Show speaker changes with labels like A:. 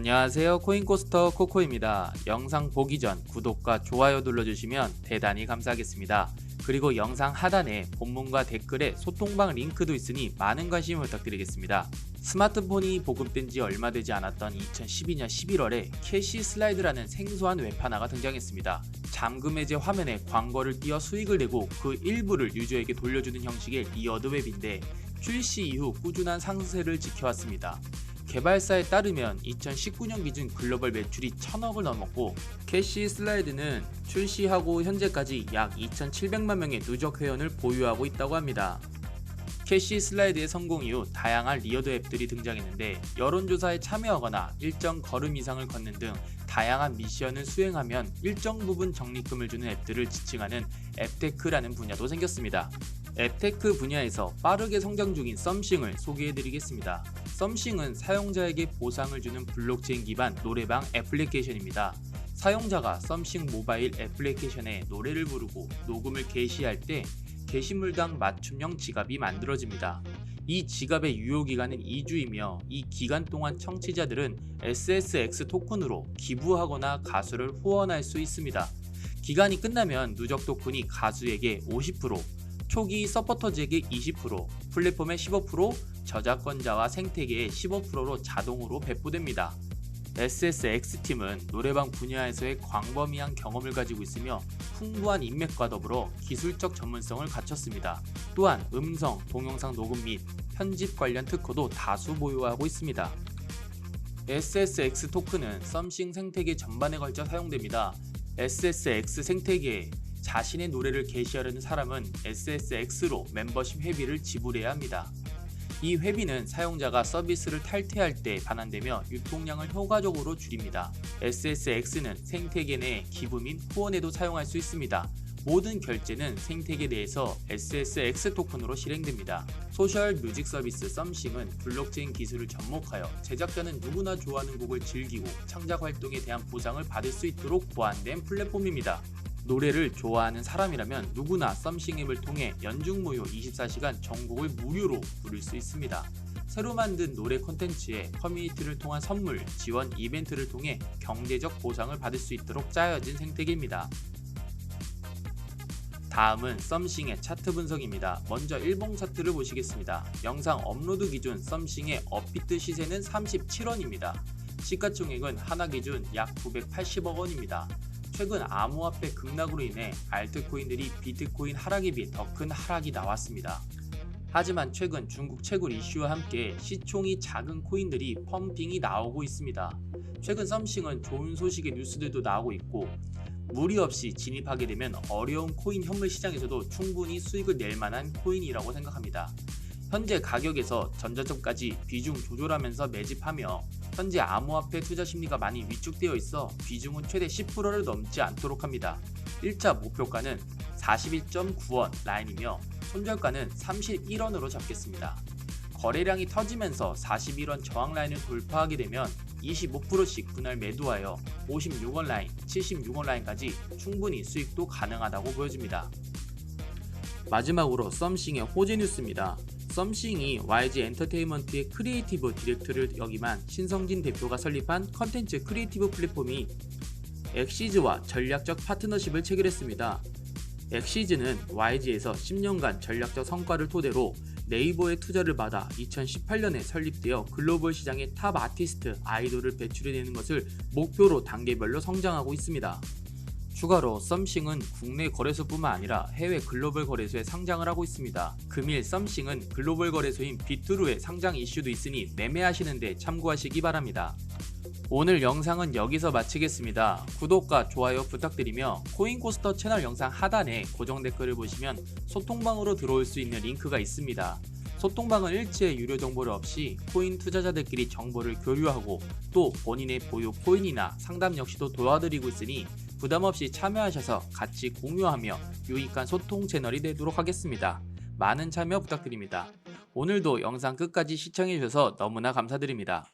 A: 안녕하세요 코인코스터 코코입니다. 영상 보기 전 구독과 좋아요 눌러주시면 대단히 감사하겠습니다. 그리고 영상 하단에 본문과 댓글에 소통방 링크도 있으니 많은 관심 부탁드리겠습니다. 스마트폰이 보급된 지 얼마 되지 않았던 2012년 11월에 캐시 슬라이드라는 생소한 웹 하나가 등장했습니다. 잠금 해제 화면에 광고를 띄어 수익을 내고 그 일부를 유저에게 돌려주는 형식의 리어드 웹인데 출시 이후 꾸준한 상승세를 지켜왔습니다. 개발사에 따르면 2019년 기준 글로벌 매출이 1000억을 넘었고 캐시 슬라이드는 출시하고 현재까지 약 2700만 명의 누적 회원을 보유하고 있다고 합니다. 캐시 슬라이드의 성공 이후 다양한 리어드 앱들이 등장했는데 여론조사에 참여하거나 일정 걸음 이상을 걷는 등 다양한 미션을 수행하면 일정 부분 적립금을 주는 앱들을 지칭하는 앱테크라는 분야도 생겼습니다. 앱테크 분야에서 빠르게 성장 중인 썸싱을 소개해드리겠습니다. 썸싱은 사용자에게 보상을 주는 블록체인 기반 노래방 애플리케이션입니다. 사용자가 썸싱 모바일 애플리케이션에 노래를 부르고 녹음을 게시할 때 게시물당 맞춤형 지갑이 만들어집니다. 이 지갑의 유효기간은 2주이며 이 기간 동안 청취자들은 SSX 토큰으로 기부하거나 가수를 후원할 수 있습니다. 기간이 끝나면 누적 토큰이 가수에게 50%, 초기 서포터즈에게 20%, 플랫폼의 15%, 저작권자와 생태계의 15%로 자동으로 배포됩니다. SSX팀은 노래방 분야에서의 광범위한 경험을 가지고 있으며 풍부한 인맥과 더불어 기술적 전문성을 갖췄습니다. 또한 음성, 동영상 녹음 및 편집 관련 특허도 다수 보유하고 있습니다. SSX 토큰은 썸싱 생태계 전반에 걸쳐 사용됩니다. SSX 생태계에 자신의 노래를 게시하려는 사람은 SSX로 멤버십 회비를 지불해야 합니다. 이 회비는 사용자가 서비스를 탈퇴할 때 반환되며 유통량을 효과적으로 줄입니다. SSX는 생태계 내 기부 및 후원에도 사용할 수 있습니다. 모든 결제는 생태계 내에서 SSX 토큰으로 실행됩니다. 소셜 뮤직 서비스 썸싱은 블록체인 기술을 접목하여 제작자는 누구나 좋아하는 곡을 즐기고 창작 활동에 대한 보상을 받을 수 있도록 보완된 플랫폼입니다. 노래를 좋아하는 사람이라면 누구나 썸싱 앱을 통해 연중 무휴 24시간 전곡을 무료로 부를 수 있습니다. 새로 만든 노래 콘텐츠에 커뮤니티를 통한 선물, 지원 이벤트를 통해 경제적 보상을 받을 수 있도록 짜여진 생태계입니다. 다음은 썸싱의 차트 분석입니다. 먼저 일봉 차트를 보시겠습니다. 영상 업로드 기준 썸싱의 업비트 시세는 37원입니다. 시가총액은 하나 기준 약 980억 원입니다. 최근 암호화폐 급락으로 인해 알트코인들이 비트코인 하락에 비해 더 큰 하락이 나왔습니다. 하지만 최근 중국 채굴 이슈와 함께 시총이 작은 코인들이 펌핑이 나오고 있습니다. 최근 썸싱은 좋은 소식의 뉴스들도 나오고 있고 무리 없이 진입하게 되면 어려운 코인 현물 시장에서도 충분히 수익을 낼 만한 코인이라고 생각합니다. 현재 가격에서 전저점까지 비중 조절하면서 매집하며 현재 암호화폐 투자 심리가 많이 위축되어 있어 비중은 최대 10%를 넘지 않도록 합니다. 1차 목표가는 41.9원 라인이며 손절가는 31원으로 잡겠습니다. 거래량이 터지면서 41원 저항 라인을 돌파하게 되면 25%씩 분할 매도하여 56원 라인, 76원 라인까지 충분히 수익도 가능하다고 보여집니다. 마지막으로 썸싱의 호재 뉴스입니다. 썸싱이 YG 엔터테인먼트의 크리에이티브 디렉터를 역임한 신성진 대표가 설립한 컨텐츠 크리에이티브 플랫폼이 엑시즈와 전략적 파트너십을 체결했습니다. 엑시즈는 YG에서 10년간 전략적 성과를 토대로 네이버의 투자를 받아 2018년에 설립되어 글로벌 시장의 탑 아티스트, 아이돌을 배출해내는 것을 목표로 단계별로 성장하고 있습니다. 추가로 썸싱은 국내 거래소뿐만 아니라 해외 글로벌 거래소에 상장을 하고 있습니다. 금일 썸싱은 글로벌 거래소인 비트루의 상장 이슈도 있으니 매매하시는데 참고하시기 바랍니다. 오늘 영상은 여기서 마치겠습니다. 구독과 좋아요 부탁드리며 코인코스터 채널 영상 하단에 고정 댓글을 보시면 소통방으로 들어올 수 있는 링크가 있습니다. 소통방은 일체 유료 정보를 없이 코인 투자자들끼리 정보를 교류하고 또 본인의 보유 코인이나 상담 역시도 도와드리고 있으니 부담 없이 참여하셔서 같이 공유하며 유익한 소통 채널이 되도록 하겠습니다. 많은 참여 부탁드립니다. 오늘도 영상 끝까지 시청해주셔서 너무나 감사드립니다.